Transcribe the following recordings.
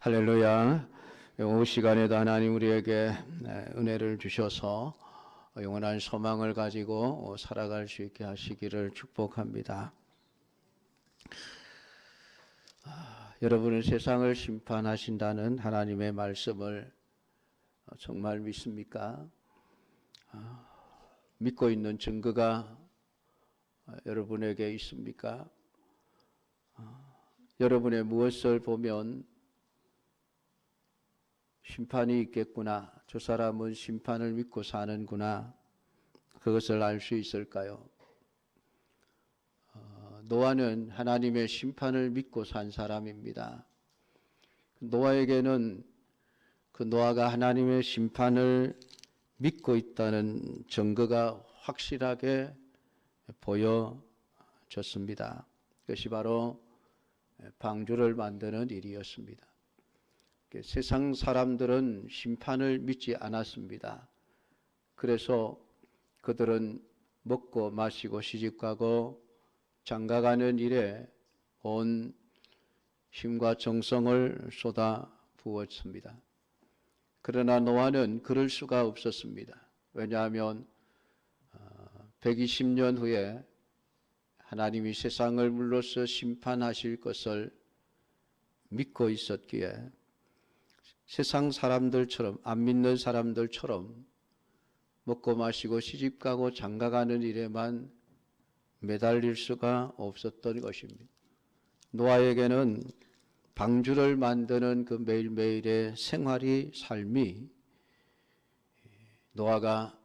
할렐루야. 오후 시간에도 하나님 우리에게 은혜를 주셔서 영원한 소망을 가지고 살아갈 수 있게 하시기를 축복합니다. 아, 여러분은 세상을 심판하신다는 하나님의 말씀을 정말 믿습니까? 아, 믿고 있는 증거가 여러분에게 있습니까? 아, 여러분의 무엇을 보면 심판이 있겠구나. 저 사람은 심판을 믿고 사는구나. 그것을 알 수 있을까요? 어, 노아는 하나님의 심판을 믿고 산 사람입니다. 노아에게는 그 노아가 하나님의 심판을 믿고 있다는 증거가 확실하게 보여졌습니다. 그것이 바로 방주를 만드는 일이었습니다. 세상 사람들은 심판을 믿지 않았습니다. 그래서 그들은 먹고 마시고 시집가고 장가가는 일에 온 힘과 정성을 쏟아 부었습니다. 그러나 노아는 그럴 수가 없었습니다. 왜냐하면 120년 어, 후에 하나님이 세상을 물로써 심판하실 것을 믿고 있었기에 세상 사람들처럼 안 믿는 사람들처럼 먹고 마시고 시집 가고 장가 가는 일에만 매달릴 수가 없었던 것입니다. 노아에게는 방주를 만드는 그 매일매일의 생활이 삶이 노아가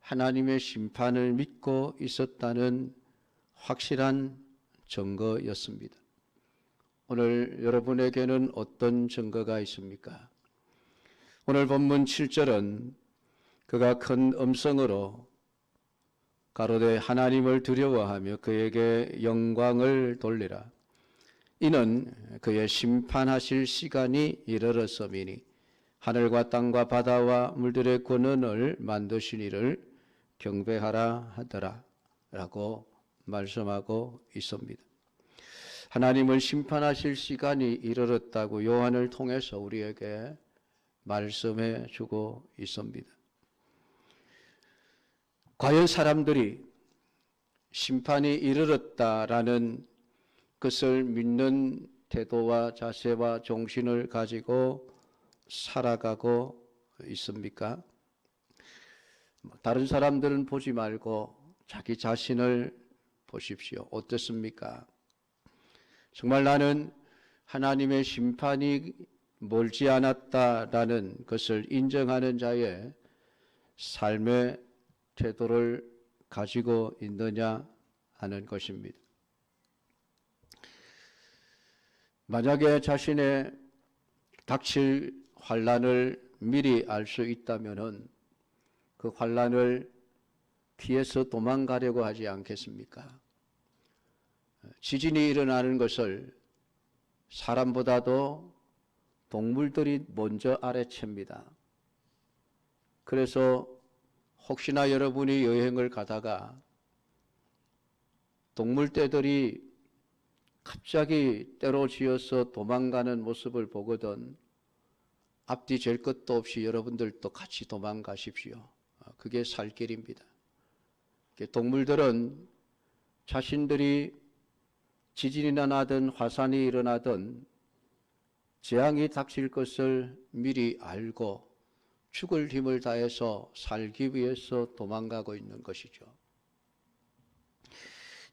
하나님의 심판을 믿고 있었다는 확실한 증거였습니다. 오늘 여러분에게는 어떤 증거가 있습니까? 오늘 본문 7절은 그가 큰 음성으로 가로되 하나님을 두려워하며 그에게 영광을 돌리라. 이는 그의 심판하실 시간이 이르렀음이니 하늘과 땅과 바다와 물들의 권원을 만드신 이를 경배하라 하더라. 라고 말씀하고 있습니다. 하나님을 심판하실 시간이 이르렀다고 요한을 통해서 우리에게 말씀해 주고 있습니다. 과연 사람들이 심판이 이르렀다라는 것을 믿는 태도와 자세와 정신을 가지고 살아가고 있습니까? 뭐 다른 사람들은 보지 말고 자기 자신을 보십시오. 어떻습니까? 정말 나는 하나님의 심판이 멀지 않았다라는 것을 인정하는 자의 삶의 태도를 가지고 있느냐 하는 것입니다. 만약에 자신의 닥칠 환란을 미리 알 수 있다면은 그 환란을 피해서 도망가려고 하지 않겠습니까? 지진이 일어나는 것을 사람보다도 동물들이 먼저 아래챕니다. 그래서 혹시나 여러분이 여행을 가다가 동물떼들이 갑자기 때로 지어서 도망가는 모습을 보거든 앞뒤 잴 것도 없이 여러분들도 같이 도망가십시오. 그게 살 길입니다. 동물들은 자신들이 지진이나 나든 화산이 일어나든 재앙이 닥칠 것을 미리 알고 죽을 힘을 다해서 살기 위해서 도망가고 있는 것이죠.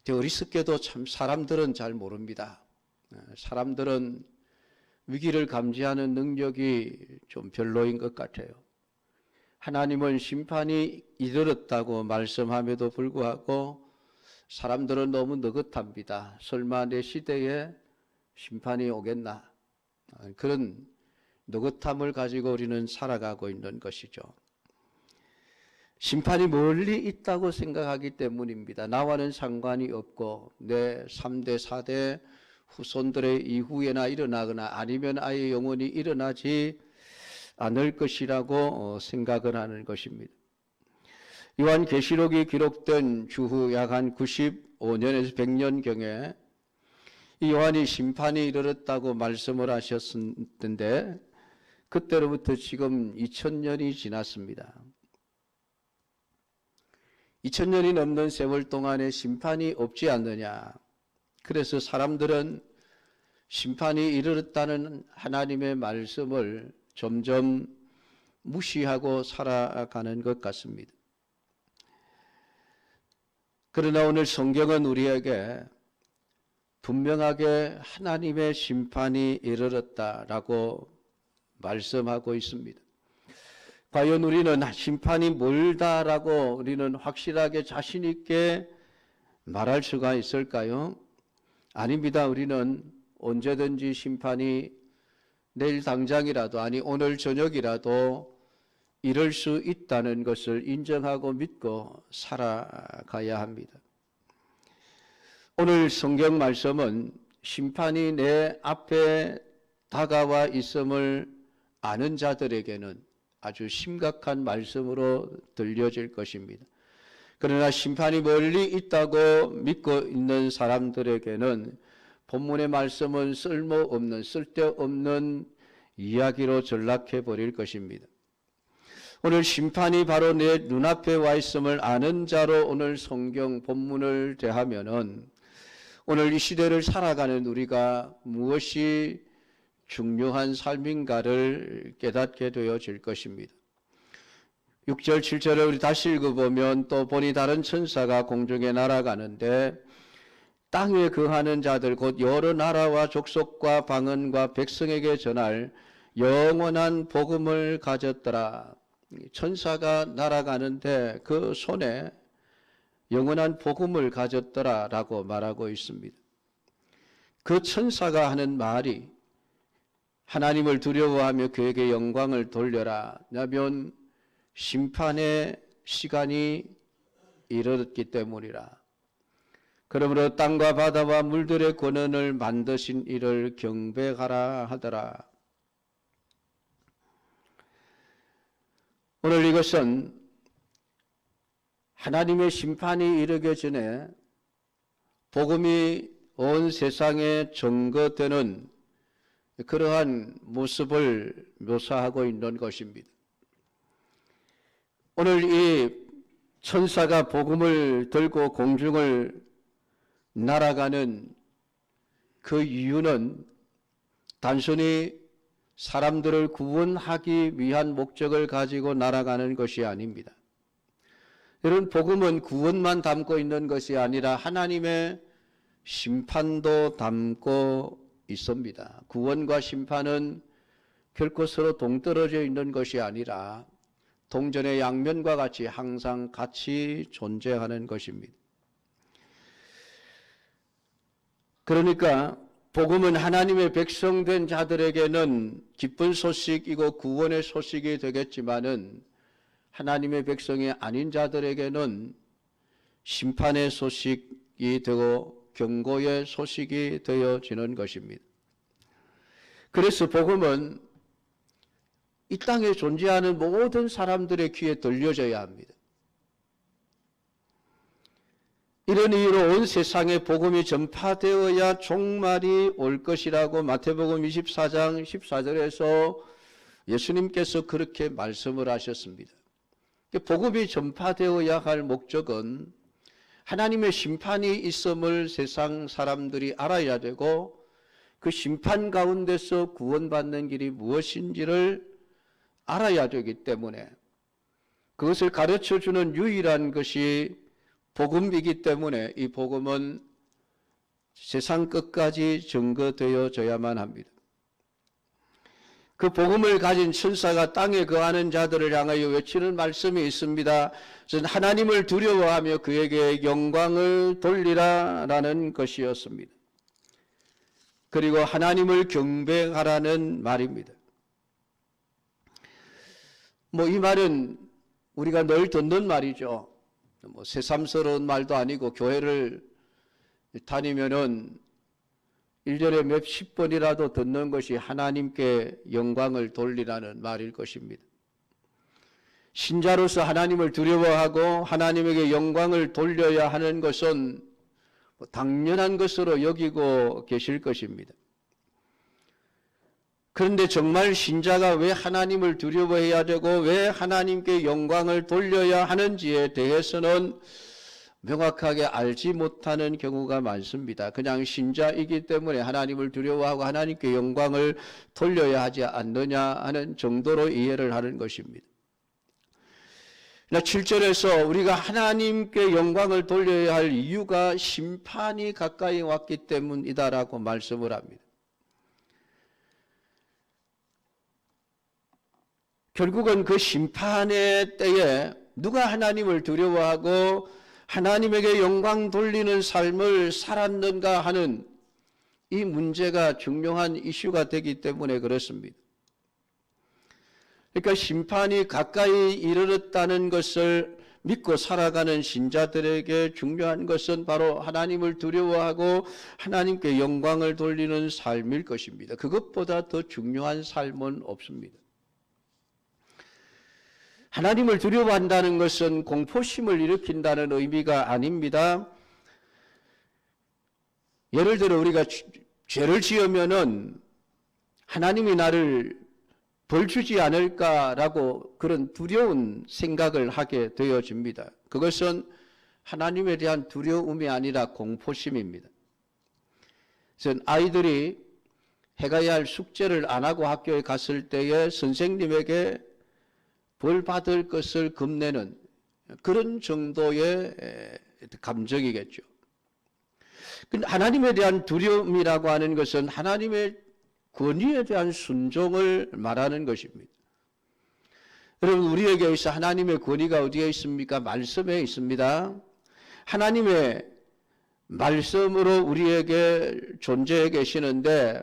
어리석게도 참 사람들은 잘 모릅니다. 어, 사람들은 위기를 감지하는 능력이 좀 별로인 것 같아요. 하나님은 심판이 이르렀다고 말씀함에도 불구하고 사람들은 너무 느긋합니다. 설마 내 시대에 심판이 오겠나? 그런 느긋함을 가지고 우리는 살아가고 있는 것이죠. 심판이 멀리 있다고 생각하기 때문입니다. 나와는 상관이 없고 내 3대, 4대 후손들의 이후에나 일어나거나 아니면 아예 영원히 일어나지 않을 것이라고 어, 생각을 하는 것입니다. 요한 계시록이 기록된 주후 약 한 95년에서 100년경에 이 요한이 심판이 이르렀다고 말씀을 하셨는데 그때로부터 지금 2000년이 지났습니다. 2000년이 넘는 세월 동안에 심판이 없지 않느냐. 그래서 사람들은 심판이 이르렀다는 하나님의 말씀을 점점 무시하고 살아가는 것 같습니다. 그러나 오늘 성경은 우리에게 분명하게 하나님의 심판이 이르렀다라고 말씀하고 있습니다. 과연 우리는 심판이 멀다라고 우리는 확실하게 자신 있게 말할 수가 있을까요? 아닙니다. 우리는 언제든지 심판이 내일 당장이라도 아니 오늘 저녁이라도 이럴 수 있다는 것을 인정하고 믿고 살아가야 합니다. 오늘 성경 말씀은 심판이 내 앞에 다가와 있음을 아는 자들에게는 아주 심각한 말씀으로 들려질 것입니다. 그러나 심판이 멀리 있다고 믿고 있는 사람들에게는 본문의 말씀은 쓸모없는 쓸데없는 이야기로 전락해 버릴 것입니다. 오늘 심판이 바로 내 눈앞에 와 있음을 아는 자로 오늘 성경 본문을 대하면은 오늘 이 시대를 살아가는 우리가 무엇이 중요한 삶인가를 깨닫게 되어질 것입니다. 6절, 7절을 우리 다시 읽어보면 또 보니 다른 천사가 공중에 날아가는데 땅에 거하는 자들 곧 여러 나라와 족속과 방언과 백성에게 전할 영원한 복음을 가졌더라. 천사가 날아가는데 그 손에 영원한 복음을 가졌더라 라고 말하고 있습니다. 그 천사가 하는 말이 하나님을 두려워하며 그에게 영광을 돌려라. 라면 심판의 시간이 이르렀기 때문이라. 그러므로 땅과 바다와 물들의 권한을 만드신 이를 경배하라 하더라. 오늘 이것은 하나님의 심판이 이르기 전에 복음이 온 세상에 증거되는 그러한 모습을 묘사하고 있는 것입니다. 오늘 이 천사가 복음을 들고 공중을 날아가는 그 이유는 단순히 사람들을 구원하기 위한 목적을 가지고 날아가는 것이 아닙니다. 이런 복음은 구원만 담고 있는 것이 아니라 하나님의 심판도 담고 있습니다. 구원과 심판은 결코 서로 동떨어져 있는 것이 아니라 동전의 양면과 같이 항상 같이 존재하는 것입니다. 그러니까 복음은 하나님의 백성된 자들에게는 기쁜 소식이고 구원의 소식이 되겠지만은 하나님의 백성이 아닌 자들에게는 심판의 소식이 되고 경고의 소식이 되어지는 것입니다. 그래서 복음은 이 땅에 존재하는 모든 사람들의 귀에 들려져야 합니다. 이런 이유로 온 세상에 복음이 전파되어야 종말이 올 것이라고 마태복음 24장 14절에서 예수님께서 그렇게 말씀을 하셨습니다. 복음이 전파되어야 할 목적은 하나님의 심판이 있음을 세상 사람들이 알아야 되고 그 심판 가운데서 구원받는 길이 무엇인지를 알아야 되기 때문에 그것을 가르쳐 주는 유일한 것이 복음이기 때문에 이 복음은 세상 끝까지 증거되어져야만 합니다. 그 복음을 가진 천사가 땅에 거하는 자들을 향하여 외치는 말씀이 있습니다. 하나님을 두려워하며 그에게 영광을 돌리라라는 것이었습니다. 그리고 하나님을 경배하라는 말입니다. 뭐 이 말은 우리가 늘 듣는 말이죠. 뭐 새삼스러운 말도 아니고 교회를 다니면은 1년에 몇십 번이라도 듣는 것이 하나님께 영광을 돌리라는 말일 것입니다. 신자로서 하나님을 두려워하고 하나님에게 영광을 돌려야 하는 것은 뭐 당연한 것으로 여기고 계실 것입니다. 그런데 정말 신자가 왜 하나님을 두려워해야 되고 왜 하나님께 영광을 돌려야 하는지에 대해서는 명확하게 알지 못하는 경우가 많습니다. 그냥 신자이기 때문에 하나님을 두려워하고 하나님께 영광을 돌려야 하지 않느냐 하는 정도로 이해를 하는 것입니다. 7절에서 우리가 하나님께 영광을 돌려야 할 이유가 심판이 가까이 왔기 때문이다라고 말씀을 합니다. 결국은 그 심판의 때에 누가 하나님을 두려워하고 하나님에게 영광 돌리는 삶을 살았는가 하는 이 문제가 중요한 이슈가 되기 때문에 그렇습니다. 그러니까 심판이 가까이 이르렀다는 것을 믿고 살아가는 신자들에게 중요한 것은 바로 하나님을 두려워하고 하나님께 영광을 돌리는 삶일 것입니다. 그것보다 더 중요한 삶은 없습니다. 하나님을 두려워한다는 것은 공포심을 일으킨다는 의미가 아닙니다. 예를 들어 우리가 죄를 지으면은 하나님이 나를 벌 주지 않을까라고 그런 두려운 생각을 하게 되어집니다. 그것은 하나님에 대한 두려움이 아니라 공포심입니다. 그래서 아이들이 해가야 할 숙제를 안 하고 학교에 갔을 때에 선생님에게 벌 받을 것을 겁내는 그런 정도의 감정이겠죠. 근데 하나님에 대한 두려움이라고 하는 것은 하나님의 권위에 대한 순종을 말하는 것입니다. 여러분, 우리에게 있어 하나님의 권위가 어디에 있습니까? 말씀에 있습니다. 하나님의 말씀으로 우리에게 존재해 계시는데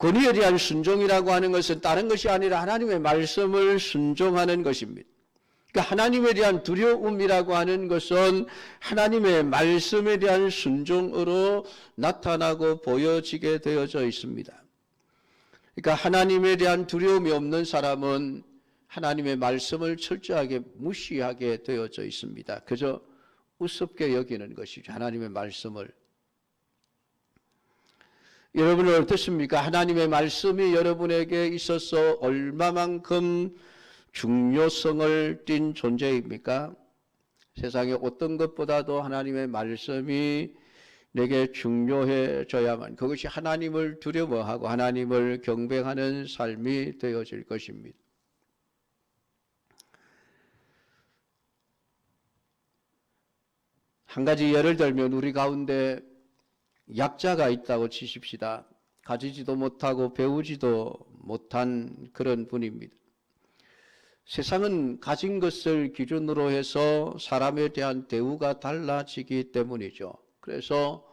권위에 대한 순종이라고 하는 것은 다른 것이 아니라 하나님의 말씀을 순종하는 것입니다. 그러니까 하나님에 대한 두려움이라고 하는 것은 하나님의 말씀에 대한 순종으로 나타나고 보여지게 되어져 있습니다. 그러니까 하나님에 대한 두려움이 없는 사람은 하나님의 말씀을 철저하게 무시하게 되어져 있습니다. 그저 우습게 여기는 것이죠. 하나님의 말씀을. 여러분은 어떻습니까? 하나님의 말씀이 여러분에게 있어서 얼마만큼 중요성을 띤 존재입니까? 세상에 어떤 것보다도 하나님의 말씀이 내게 중요해져야만 그것이 하나님을 두려워하고 하나님을 경배하는 삶이 되어질 것입니다. 한 가지 예를 들면 우리 가운데 약자가 있다고 치십시다. 가지지도 못하고 배우지도 못한 그런 분입니다. 세상은 가진 것을 기준으로 해서 사람에 대한 대우가 달라지기 때문이죠. 그래서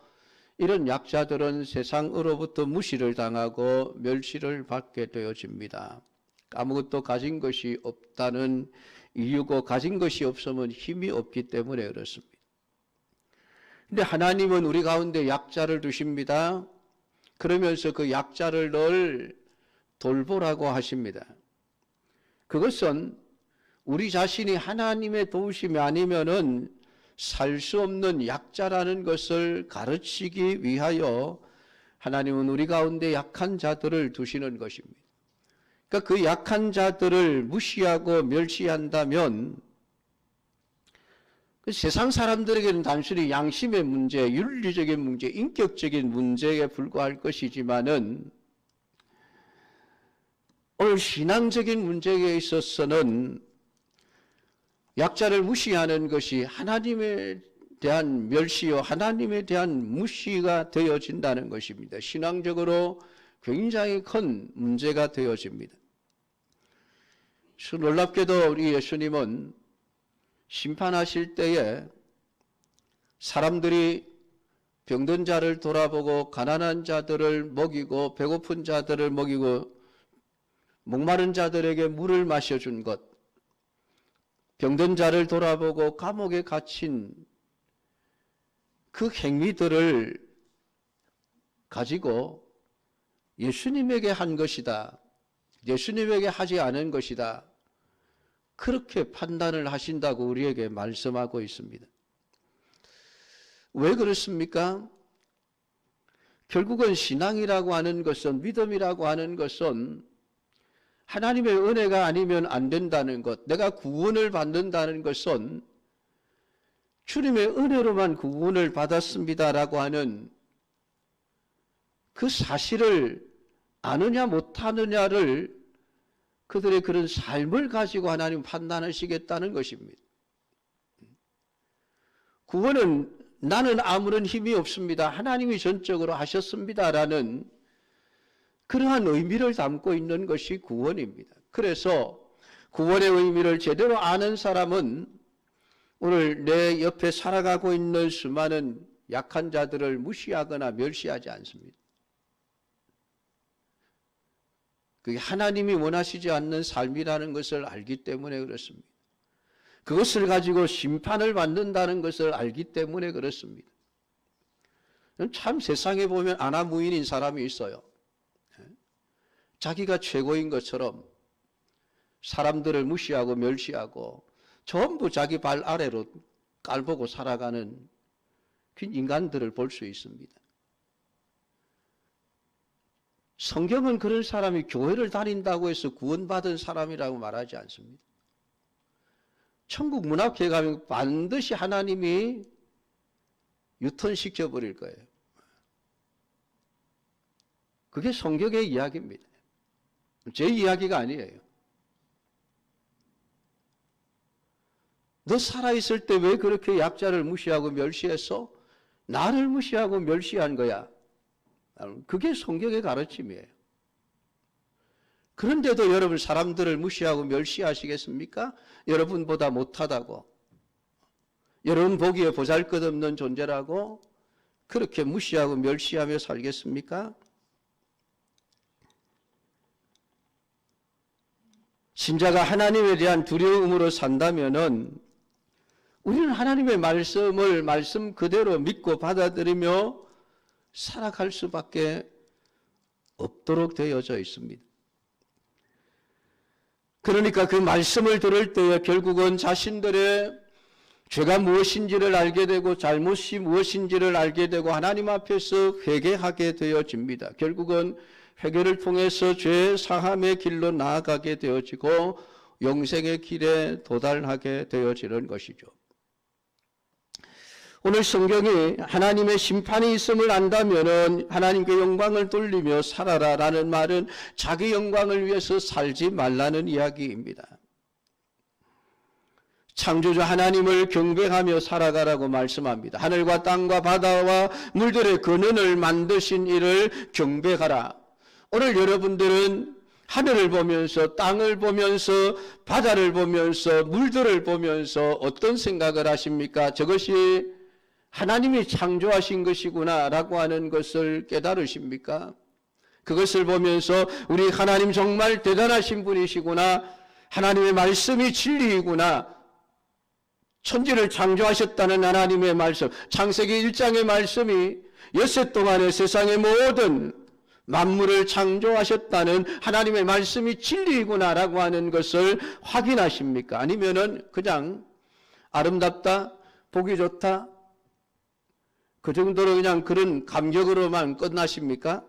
이런 약자들은 세상으로부터 무시를 당하고 멸시를 받게 되어집니다. 아무것도 가진 것이 없다는 이유고 가진 것이 없으면 힘이 없기 때문에 그렇습니다. 근데 하나님은 우리 가운데 약자를 두십니다. 그러면서 그 약자를 늘 돌보라고 하십니다. 그것은 우리 자신이 하나님의 도우심이 아니면은 살 수 없는 약자라는 것을 가르치기 위하여 하나님은 우리 가운데 약한 자들을 두시는 것입니다. 그러니까 그 약한 자들을 무시하고 멸시한다면 그 세상 사람들에게는 단순히 양심의 문제, 윤리적인 문제, 인격적인 문제에 불과할 것이지만은 오늘 신앙적인 문제에 있어서는 약자를 무시하는 것이 하나님에 대한 멸시요, 하나님에 대한 무시가 되어진다는 것입니다. 신앙적으로 굉장히 큰 문제가 되어집니다. 놀랍게도 우리 예수님은 심판하실 때에 사람들이 병든 자를 돌아보고 가난한 자들을 먹이고 배고픈 자들을 먹이고 목마른 자들에게 물을 마셔준 것, 병든 자를 돌아보고 감옥에 갇힌 그 행위들을 가지고 예수님에게 한 것이다. 예수님에게 하지 않은 것이다. 그렇게 판단을 하신다고 우리에게 말씀하고 있습니다. 왜 그렇습니까? 결국은 신앙이라고 하는 것은 믿음이라고 하는 것은 하나님의 은혜가 아니면 안 된다는 것, 내가 구원을 받는다는 것은 주님의 은혜로만 구원을 받았습니다라고 하는 그 사실을 아느냐 못하느냐를 그들의 그런 삶을 가지고 하나님 판단하시겠다는 것입니다. 구원은 나는 아무런 힘이 없습니다. 하나님이 전적으로 하셨습니다라는 그러한 의미를 담고 있는 것이 구원입니다. 그래서 구원의 의미를 제대로 아는 사람은 오늘 내 옆에 살아가고 있는 수많은 약한 자들을 무시하거나 멸시하지 않습니다. 그게 하나님이 원하시지 않는 삶이라는 것을 알기 때문에 그렇습니다. 그것을 가지고 심판을 받는다는 것을 알기 때문에 그렇습니다. 참 세상에 보면 아나무인인 사람이 있어요. 자기가 최고인 것처럼 사람들을 무시하고 멸시하고 전부 자기 발 아래로 깔보고 살아가는 그 인간들을 볼 수 있습니다. 성경은 그런 사람이 교회를 다닌다고 해서 구원받은 사람이라고 말하지 않습니다. 천국 문 앞에 가면 반드시 하나님이 유턴시켜 버릴 거예요. 그게 성경의 이야기입니다. 제 이야기가 아니에요. 너 살아있을 때 왜 그렇게 약자를 무시하고 멸시했어? 나를 무시하고 멸시한 거야. 그게 성경의 가르침이에요. 그런데도 여러분 사람들을 무시하고 멸시하시겠습니까? 여러분보다 못하다고. 여러분 보기에 보잘 것 없는 존재라고 그렇게 무시하고 멸시하며 살겠습니까? 신자가 하나님에 대한 두려움으로 산다면은 우리는 하나님의 말씀을 말씀 그대로 믿고 받아들이며 살아갈 수밖에 없도록 되어져 있습니다. 그러니까 그 말씀을 들을 때에 결국은 자신들의 죄가 무엇인지를 알게 되고 잘못이 무엇인지를 알게 되고 하나님 앞에서 회개하게 되어집니다. 결국은 회개를 통해서 죄 사함의 길로 나아가게 되어지고 영생의 길에 도달하게 되어지는 것이죠. 오늘 성경이 하나님의 심판이 있음을 안다면은 하나님께 영광을 돌리며 살아라라는 말은 자기 영광을 위해서 살지 말라는 이야기입니다. 창조주 하나님을 경배하며 살아가라고 말씀합니다. 하늘과 땅과 바다와 물들의 근원을 만드신 이를 경배하라. 오늘 여러분들은 하늘을 보면서 땅을 보면서 바다를 보면서 물들을 보면서 어떤 생각을 하십니까? 저것이 하나님이 창조하신 것이구나라고 하는 것을 깨달으십니까? 그것을 보면서 우리 하나님 정말 대단하신 분이시구나. 하나님의 말씀이 진리이구나. 천지를 창조하셨다는 하나님의 말씀, 창세기 1장의 말씀이 엿새 동안의 세상의 모든 만물을 창조하셨다는 하나님의 말씀이 진리이구나라고 하는 것을 확인하십니까? 아니면은 그냥 아름답다, 보기 좋다, 그 정도로 그냥 그런 감격으로만 끝나십니까?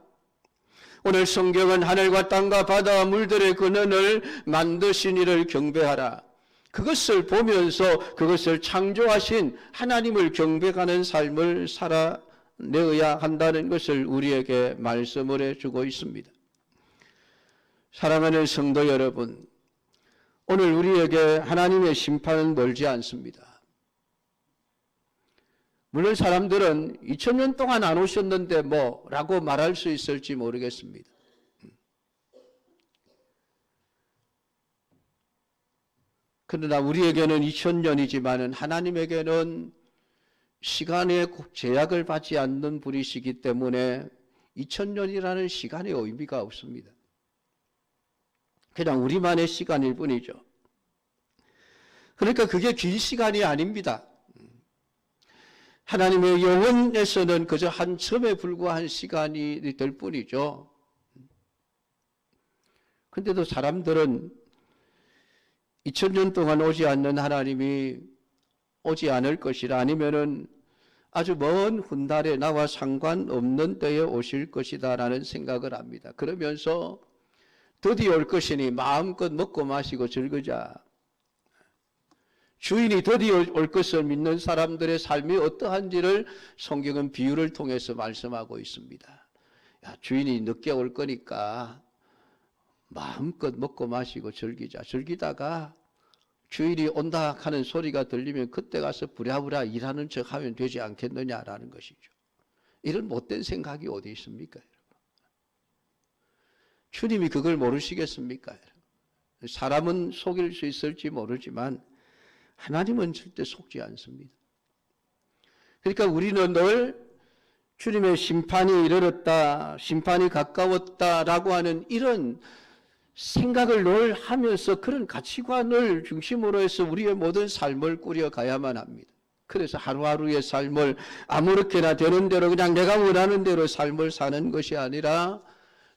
오늘 성경은 하늘과 땅과 바다와 물들의 근원을 만드신 이를 경배하라. 그것을 보면서 그것을 창조하신 하나님을 경배하는 삶을 살아내어야 한다는 것을 우리에게 말씀을 해주고 있습니다. 사랑하는 성도 여러분, 오늘 우리에게 하나님의 심판은 멀지 않습니다. 물론 사람들은 2000년 동안 안 오셨는데 뭐라고 말할 수 있을지 모르겠습니다. 그러나 우리에게는 2000년이지만은 하나님에게는 시간의 제약을 받지 않는 분이시기 때문에 2000년이라는 시간의 의미가 없습니다. 그냥 우리만의 시간일 뿐이죠. 그러니까 그게 긴 시간이 아닙니다. 하나님의 영혼에서는 그저 한첨에 불과한 시간이 될 뿐이죠. 근데도 사람들은 2000년 동안 오지 않는 하나님이 오지 않을 것이라 아니면은 아주 먼 훗날에 나와 상관없는 때에 오실 것이다 라는 생각을 합니다. 그러면서 드디어 올 것이니 마음껏 먹고 마시고 즐거자. 주인이 드디어 올 것을 믿는 사람들의 삶이 어떠한지를 성경은 비유를 통해서 말씀하고 있습니다. 야, 주인이 늦게 올 거니까 마음껏 먹고 마시고 즐기자. 즐기다가 주인이 온다 하는 소리가 들리면 그때 가서 부랴부랴 일하는 척 하면 되지 않겠느냐라는 것이죠. 이런 못된 생각이 어디 있습니까? 여러분? 주님이 그걸 모르시겠습니까? 여러분? 사람은 속일 수 있을지 모르지만 하나님은 절대 속지 않습니다. 그러니까 우리는 늘 주님의 심판이 이르렀다, 심판이 가까웠다라고 하는 이런 생각을 늘 하면서 그런 가치관을 중심으로 해서 우리의 모든 삶을 꾸려가야만 합니다. 그래서 하루하루의 삶을 아무렇게나 되는 대로 그냥 내가 원하는 대로 삶을 사는 것이 아니라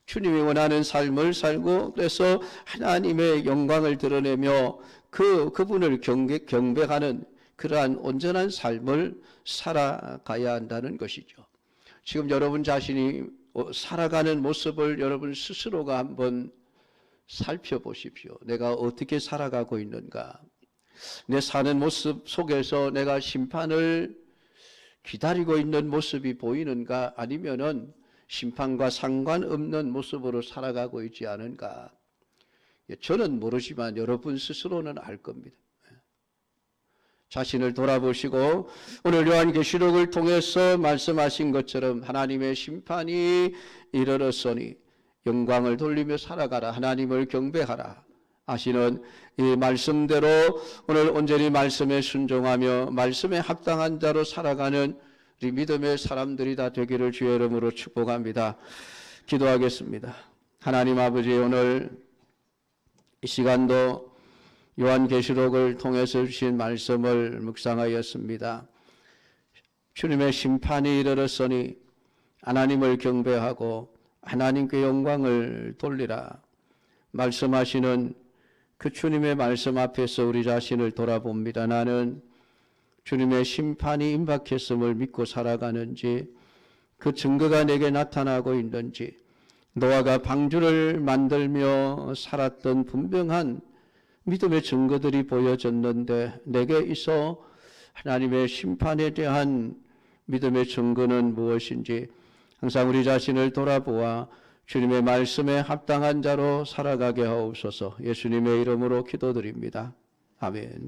주님이 원하는 삶을 살고 그래서 하나님의 영광을 드러내며 그 그분을 경배, 경배하는 그러한 온전한 삶을 살아가야 한다는 것이죠. 지금 여러분 자신이 살아가는 모습을 여러분 스스로가 한번 살펴보십시오. 내가 어떻게 살아가고 있는가? 내 사는 모습 속에서 내가 심판을 기다리고 있는 모습이 보이는가? 아니면은 심판과 상관없는 모습으로 살아가고 있지 않은가? 예, 저는 모르지만 여러분 스스로는 알 겁니다. 예. 자신을 돌아보시고 오늘 요한계시록을 통해서 말씀하신 것처럼 하나님의 심판이 이르렀으니 영광을 돌리며 살아가라 하나님을 경배하라 하시는 이 말씀대로 오늘 온전히 말씀에 순종하며 말씀에 합당한 자로 살아가는 우리 믿음의 사람들이 다 되기를 주의 이름으로 축복합니다. 기도하겠습니다. 하나님 아버지 오늘 이 시간도 요한계시록을 통해서 주신 말씀을 묵상하였습니다. 주님의 심판이 이르렀으니 하나님을 경배하고 하나님께 영광을 돌리라. 말씀하시는 그 주님의 말씀 앞에서 우리 자신을 돌아봅니다. 나는 주님의 심판이 임박했음을 믿고 살아가는지 그 증거가 내게 나타나고 있는지 노아가 방주를 만들며 살았던 분명한 믿음의 증거들이 보여졌는데 내게 있어 하나님의 심판에 대한 믿음의 증거는 무엇인지 항상 우리 자신을 돌아보아 주님의 말씀에 합당한 자로 살아가게 하옵소서 예수님의 이름으로 기도드립니다. 아멘.